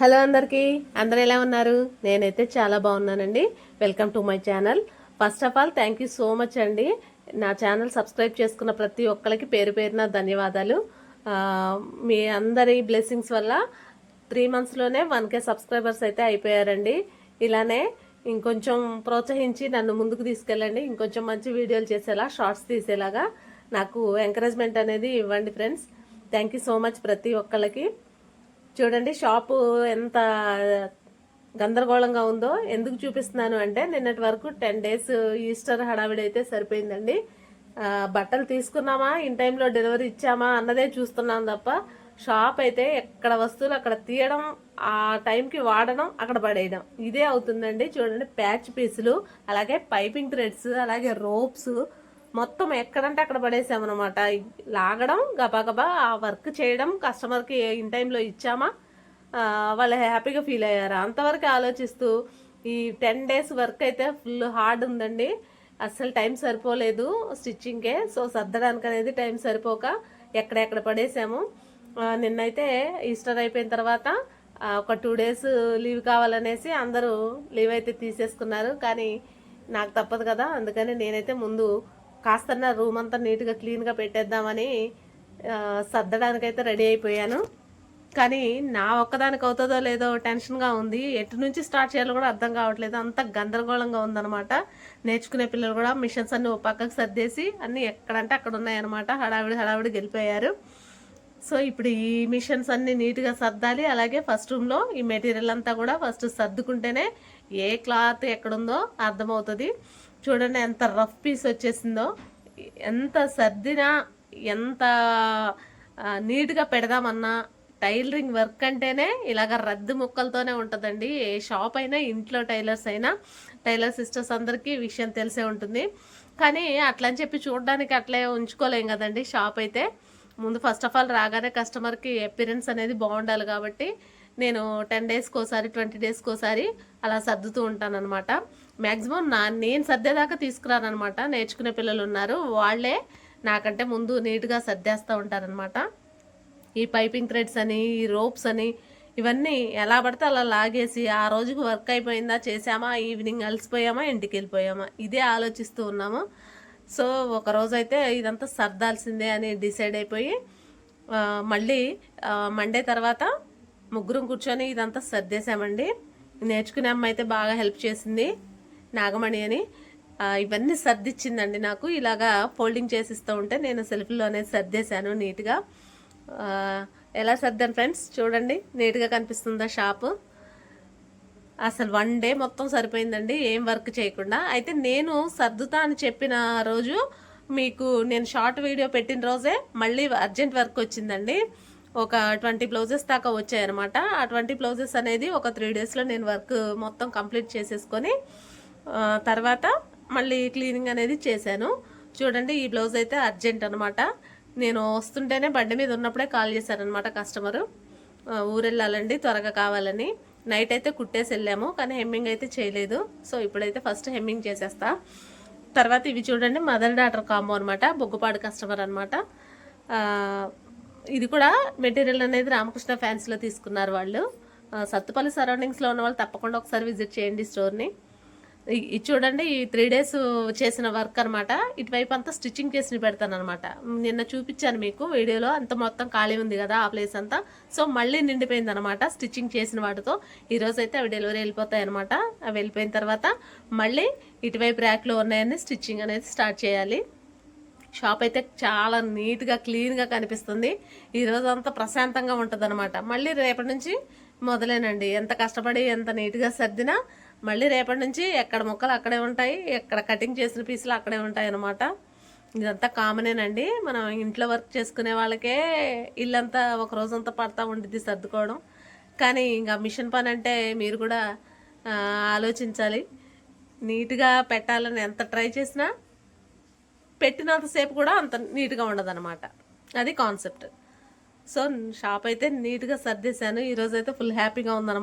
Hello అందరికీ. అందరు ఎలా ఉన్నారు? నేనైతే చాలా బాగున్నానండి. Welcome to my channel first of all thank you so much అండి. నా ఛానల్ సబ్స్క్రైబ్ చేసుకున్న ప్రతి ఒక్కరికి పేరు పేరున ధన్యవాదాలు. మీ అందరి బ్లెస్సింగ్స్ వల్ల త్రీ మంత్స్లోనే వన్ కే సబ్స్క్రైబర్స్ అయితే అయిపోయారండి. ఇలానే ఇంకొంచెం ప్రోత్సహించి నన్ను ముందుకు తీసుకెళ్ళండి. ఇంకొంచెం మంచి వీడియోలు చేసేలా షార్ట్స్ తీసేలాగా నాకు ఎంకరేజ్మెంట్ అనేది ఇవ్వండి friends thank you so much ప్రతి ఒక్కళ్ళకి. చూడండి షాపు ఎంత గందరగోళంగా ఉందో ఎందుకు చూపిస్తున్నాను అంటే నిన్నటి వరకు టెన్ డేస్ ఈస్టర్ హడావిడి అయితే సరిపోయిందండి. బట్టలు తీసుకున్నామా ఇన్ టైంలో డెలివరీ ఇచ్చామా అన్నదే చూస్తున్నాం తప్ప షాప్ అయితే ఎక్కడ వస్తువులు అక్కడ తీయడం ఆ టైంకి వాడడం అక్కడ పడేయడం. ఇదే అవుతుందండి. చూడండి ప్యాచ్ పీసులు అలాగే పైపింగ్ థ్రెడ్స్ అలాగే రోప్స్ మొత్తం ఎక్కడంటే అక్కడ పడేసామన్నమాట. లాగడం గబాగబా ఆ వర్క్ చేయడం కస్టమర్కి ఇన్ టైంలో ఇచ్చామా? వాళ్ళు హ్యాపీగా ఫీల్ అయ్యారు? అంతవరకు ఆలోచిస్తూ ఈ టెన్ డేస్ వర్క్ అయితే ఫుల్ హార్డ్ ఉందండి. అస్సలు టైం సరిపోలేదు స్టిచ్చింగ్కే. సో సర్దడానికి అనేది టైం సరిపోక ఎక్కడెక్కడ పడేసాము. నిన్నైతే ఈస్టర్ అయిపోయిన తర్వాత ఒక టూ డేస్ లీవ్ కావాలనేసి అందరూ లీవ్ అయితే తీసేసుకున్నారు. కానీ నాకు తప్పదు కదా అందుకని నేనైతే ముందు కాస్తన్న రూమ్ అంతా నీట్గా క్లీన్గా పెట్టేద్దామని సర్దడానికైతే రెడీ అయిపోయాను. కానీ నా ఒక్కదానికి అవుతుందో లేదో టెన్షన్గా ఉంది. ఎటు నుంచి స్టార్ట్ చేయాలో కూడా అర్థం కావట్లేదు. అంత గందరగోళంగా ఉందన్నమాట. నేర్చుకునే పిల్లలు కూడా మిషన్స్ అన్నీ ఓ పక్కకు సర్దేసి అన్ని ఎక్కడంటే అక్కడ ఉన్నాయన్నమాట. హడావిడి హడావిడి గెలిపోయారు. సో ఇప్పుడు ఈ మిషన్స్ అన్ని నీట్గా సర్దాలి. అలాగే ఫస్ట్ రూమ్లో ఈ మెటీరియల్ అంతా కూడా ఫస్ట్ సర్దుకుంటేనే ఏ క్లాత్ ఎక్కడుందో అర్థమవుతుంది. చూడండి ఎంత రఫ్ పీస్ వచ్చేసిందో. ఎంత సర్దినా ఎంత నీట్గా పెడదామన్నా టైలరింగ్ వర్క్ అంటేనే ఇలాగ రద్దు ముక్కలతోనే ఉంటుందండి. ఏ షాప్ అయినా ఇంట్లో టైలర్స్ అయినా టైలర్ సిస్టర్స్ అందరికీ విషయం తెలిసే ఉంటుంది. కానీ అట్లా అని చెప్పి చూడడానికి అట్లే ఉంచుకోలేం కదండి షాప్ అయితే. ముందు ఫస్ట్ ఆఫ్ ఆల్ రాగానే కస్టమర్కి అపిరెన్స్ అనేది బాగుండాలి కాబట్టి నేను టెన్ డేస్కి ఒకసారి ట్వంటీ డేస్కి ఒకసారి అలా సర్దుతూ ఉంటానన్నమాట. మ్యాక్సిమం నా నేను సర్దేదాకా తీసుకురానమాట నేర్చుకునే పిల్లలు ఉన్నారు. వాళ్ళే నాకంటే ముందు నీట్గా సర్దేస్తూ ఉంటారనమాట ఈ పైపింగ్ థ్రెడ్స్ అని ఈ రోప్స్ అని ఇవన్నీ ఎలా పడితే అలా లాగేసి ఆ రోజుకి వర్క్ అయిపోయిందా చేసామా ఈవినింగ్ అలసిపోయామా ఇంటికి వెళ్ళిపోయామా ఇదే ఆలోచిస్తూ ఉన్నాము. సో ఒక అయితే ఇదంతా సర్దాల్సిందే అని డిసైడ్ అయిపోయి మళ్ళీ మండే తర్వాత ముగ్గురం కూర్చొని ఇదంతా సర్దేశామండి. నేర్చుకునే అమ్మ అయితే బాగా హెల్ప్ చేసింది నాగమణి అని. ఇవన్నీ సర్దిచ్చిందండి నాకు. ఇలాగా ఫోల్డింగ్ చేసిస్తూ ఉంటే నేను సెల్ఫ్లో అనేది సర్దేశాను నీట్గా. ఎలా సర్దాను ఫ్రెండ్స్ చూడండి నీట్గా కనిపిస్తుందా షాపు అసలు వన్ డే మొత్తం సరిపోయిందండి ఏం వర్క్ చేయకుండా. అయితే నేను సర్దుతా అని చెప్పిన రోజు మీకు నేను షార్ట్ వీడియో పెట్టిన రోజే మళ్ళీ అర్జెంట్ వర్క్ వచ్చిందండి. ఒక ట్వంటీ బ్లౌజెస్ దాకా వచ్చాయన్నమాట. ఆ ట్వంటీ బ్లౌజెస్ అనేది ఒక త్రీ డేస్లో నేను వర్క్ మొత్తం కంప్లీట్ చేసేసుకొని తర్వాత మళ్ళీ క్లీనింగ్ అనేది చేశాను. చూడండి ఈ బ్లౌజ్ అయితే అర్జెంట్ అనమాట నేను వస్తుంటేనే బండి మీద ఉన్నప్పుడే కాల్ చేశారనమాట కస్టమరు. ఊరెళ్ళాలండి త్వరగా కావాలని. నైట్ అయితే కుట్టేసి వెళ్ళాము కానీ హెమ్మింగ్ అయితే చేయలేదు. సో ఇప్పుడైతే ఫస్ట్ హెమ్మింగ్ చేసేస్తా. తర్వాత ఇవి చూడండి మదర్ డాటర్ కాంబో అనమాట బొగ్గుపాడు కస్టమర్ అనమాట ఇది కూడా మెటీరియల్ అనేది రామకృష్ణ ఫ్యాన్స్లో తీసుకున్నారు వాళ్ళు. సత్తుపల్లి సరౌండింగ్స్లో ఉన్న వాళ్ళు తప్పకుండా ఒకసారి విజిట్ చేయండి స్టోర్ని ఇది చూడండి ఈ త్రీ డేస్ చేసిన వర్క్ అనమాట ఇటువైపు అంతా స్టిచ్చింగ్ చేసి పెడతానమాట నిన్న చూపించాను మీకు వీడియోలో అంత మొత్తం ఖాళీ ఉంది కదా ఆ ప్లేస్ అంతా. సో మళ్ళీ నిండిపోయింది అనమాట స్టిచ్చింగ్ చేసిన వాటితో. ఈ అయితే అవి డెలివరీ వెళ్ళిపోతాయి అనమాట అవి వెళ్ళిపోయిన తర్వాత మళ్ళీ ఇటువైపు ర్యాక్లో ఉన్నాయని స్టిచ్చింగ్ అనేది స్టార్ట్ చేయాలి. షాప్ అయితే చాలా నీట్గా క్లీన్గా కనిపిస్తుంది. ఈ అంతా ప్రశాంతంగా ఉంటుంది అనమాట మళ్ళీ రేపటి నుంచి మొదలేనండి. ఎంత కష్టపడి ఎంత నీట్గా సర్దినా మళ్ళీ రేపటి నుంచి ఎక్కడ ముక్కలు అక్కడే ఉంటాయి ఎక్కడ కటింగ్ చేసిన పీసులు అక్కడే ఉంటాయి అనమాట ఇదంతా కామనేనండి. మనం ఇంట్లో వర్క్ చేసుకునే వాళ్ళకే ఇల్లంతా ఒక రోజంతా పడతా ఉండిద్ది సర్దుకోవడం. కానీ ఇంకా మిషన్ పని అంటే మీరు కూడా ఆలోచించాలి. నీట్గా పెట్టాలని ఎంత ట్రై చేసినా పెట్టినంతసేపు కూడా అంత నీట్గా ఉండదన్నమాట. అది కాన్సెప్ట్. సో షాప్ అయితే నీట్గా సర్దేశాను. ఈరోజు అయితే ఫుల్ హ్యాపీగా ఉందన్నమాట.